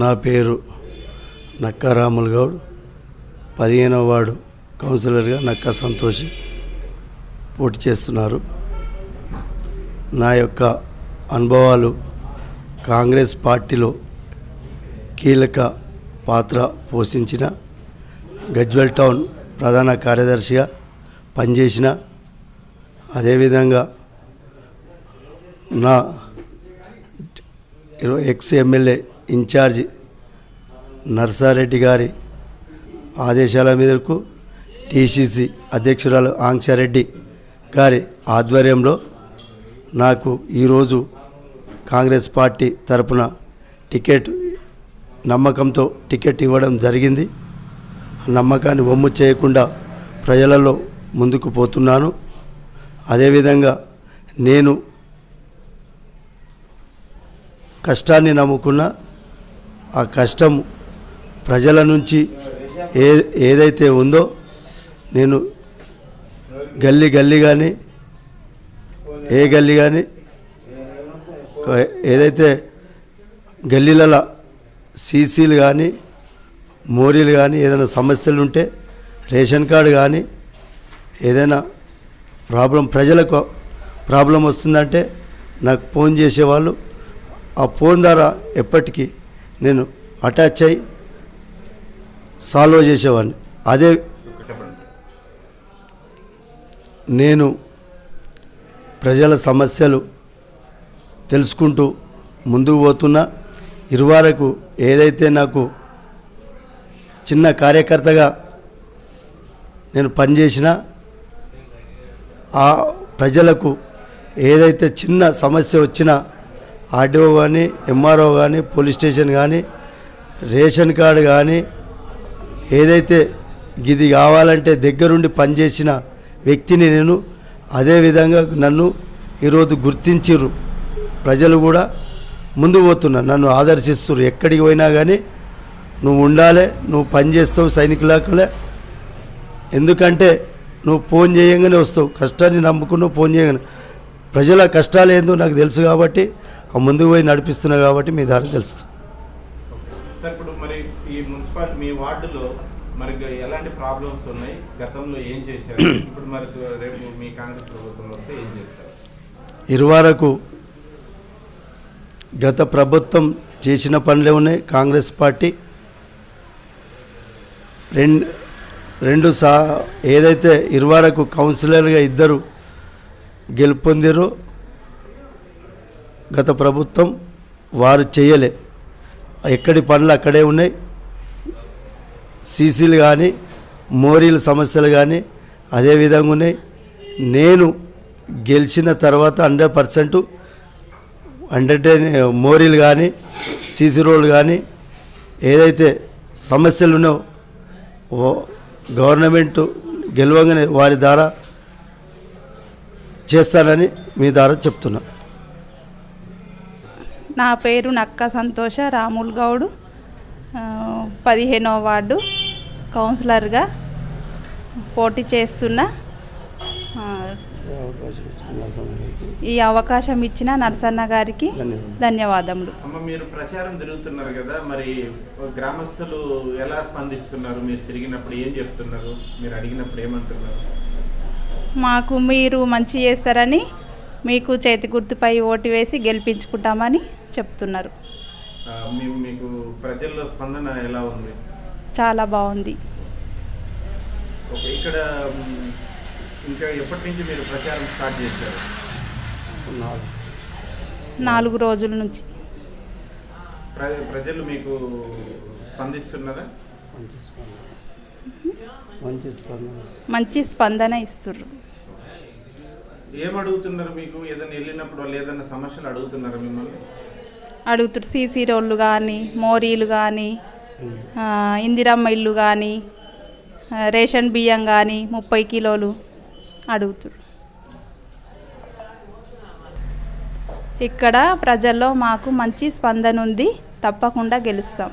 నా పేరు నక్కా రాములు గౌడ్. పదిహేనవ వార్డు కౌన్సిలర్గా నక్కా సంతోష్ పోటీ చేస్తున్నారు. నా యొక్క అనుభవాలు కాంగ్రెస్ పార్టీలో కీలక పాత్ర పోషించిన గజ్వెల్ టౌన్ ప్రధాన కార్యదర్శిగా పనిచేసిన అదేవిధంగా నా ఎక్స్ ఎమ్మెల్యే ఇన్ఛార్జి నర్సారెడ్డి గారి ఆదేశాల మేరకు టీసీసీ అధ్యక్షురాలు ఆంక్షారెడ్డి గారి ఆధ్వర్యంలో నాకు ఈరోజు కాంగ్రెస్ పార్టీ తరపున టికెట్ నమ్మకంతో టికెట్ ఇవ్వడం జరిగింది. నమ్మకాన్ని వమ్ము చేయకుండా ప్రజలలో ముందుకు పోతున్నాను. అదేవిధంగా నేను కష్టాన్ని నమ్ముకున్న ఆ కష్టం ప్రజల నుంచి ఏ ఏదైతే ఉందో నేను గల్లీ గల్లీ కానీ ఏ గల్లీ కానీ ఏదైతే గల్లీలలో సీసీలు కానీ మోరీలు కానీ ఏదైనా సమస్యలు ఉంటే రేషన్ కార్డు కానీ ఏదైనా ప్రాబ్లం ప్రజలకు ప్రాబ్లం వస్తుందంటే నాకు ఫోన్ చేసేవాళ్ళు. ఆ ఫోన్ ద్వారా ఎప్పటికీ నేను అటాచ్ అయ్యి సాల్వ్ చేసేవాడిని. అదే నేను ప్రజల సమస్యలు తెలుసుకుంటూ ముందుకు పోతున్నా. ఇరువారకు ఏదైతే నాకు చిన్న కార్యకర్తగా నేను పనిచేసినా ఆ ప్రజలకు ఏదైతే చిన్న సమస్య వచ్చినా ఆర్డీఓ కానీ ఎంఆర్ఓ కానీ పోలీస్ స్టేషన్ కానీ రేషన్ కార్డు కానీ ఏదైతే ఇది కావాలంటే దగ్గరుండి పనిచేసిన వ్యక్తిని నేను అదేవిధంగా నన్ను ఈరోజు గుర్తించిర్రు. ప్రజలు కూడా ముందు పోతున్నారు నన్ను ఆదర్శిస్తున్నారు ఎక్కడికి పోయినా కానీ నువ్వు ఉండాలి నువ్వు పని చేస్తావు సైనికులకలే ఎందుకంటే నువ్వు ఫోన్ చేయగానే వస్తావు. కష్టాన్ని నమ్ముకున్నావు ఫోన్ చేయగానే. ప్రజల కష్టాలు ఏందో నాకు తెలుసు కాబట్టి ఆ ముందుకు పోయి నడిపిస్తున్నా కాబట్టి మీ దారి తెలుసు. సార్ ఇప్పుడు మరి ఈ మున్సిపాలిటీ మీ వార్డులో మరి గ- ఎలాంటి ప్రాబ్లమ్స్ ఉన్నాయి? గతంలో ఏం చేశారు? ఇప్పుడు మరి రేపు మీ కాంగ్రెస్ ప్రభుత్వం వస్తే ఏం చేస్తారు? ఇరువరకు గత ప్రభుత్వం చేసిన పనులే ఉన్నాయి. కాంగ్రెస్ పార్టీ రెండు రెండు సా ఏదైతే ఇరువరకు కౌన్సిలర్గా ఇద్దరు గెలుపొందిరో గత ప్రభుత్వం వారు చేయలే. ఎక్కడి పనులు అక్కడే ఉన్నాయి. సీసీలు కానీ మోరీల సమస్యలు కానీ అదే విధంగా ఉన్నాయి. నేను గెలిచిన తర్వాత హండ్రెడ్ పర్సెంట్ హండ్రెడ్ మోరీలు కానీ సీసీ రోడ్లు కానీ ఏదైతే సమస్యలు ఉన్నాయో ఓ గవర్నమెంట్ గెలవగానే వారి ద్వారా చేస్తానని మీ ద్వారా చెప్తున్నా. నా పేరు నక్క సంతోష రాముల్ గౌడు ఆ, పదిహేనవ వార్డు కౌన్సిలర్గా పోటీ చేస్తున్నా ఈ అవకాశం ఇచ్చిన నరసన్న గారికి ధన్యవాదములు. అమ్మ మీరు ప్రచారం తిరుగుతున్నారు కదా మరి గ్రామస్తులు ఎలా స్పందిస్తున్నారు? మీరు తిరిగినప్పుడు ఏం చెప్తున్నారు? మీరు అడిగినప్పుడు ఏమంటున్నారు? మాకు మీరు మంచి చేస్తారని మీకు చేతి గుర్తుపై ఓటు వేసి గెలిపించుకుంటామని చెప్తున్నారు. మీకు ప్రజల్లో స్పందన ఎలా ఉంది? చాలా బాగుంది. ఇక్కడ మ్, ఇంకా ఎప్పటి నుంచి మీరు ప్రచారం స్టార్ట్ చేశారు? నాలుగు రోజుల నుంచి. ప్ర ప్రజలు మీకు స్పందిస్తున్నారా? మంచి స్పందన మంచి స్పందన ఇస్తుర్రు. ఏం అడుగుతున్నారు మీకు? ఏదైనా వెళ్ళినప్పుడు వాళ్ళు ఏదైనా సమస్యలు అడుగుతున్నారా మిమ్మల్ని? అడుగుతురు సీసీ రోళ్ళు కానీ మోరీలు కానీ ఇందిరమ్మ ఇల్లు కానీ రేషన్ బియ్యం కానీ ముప్పై కిలోలు అడుగుతురు. ఇక్కడ ప్రజల్లో మాకు మంచి స్పందన ఉంది తప్పకుండా గెలుస్తాం.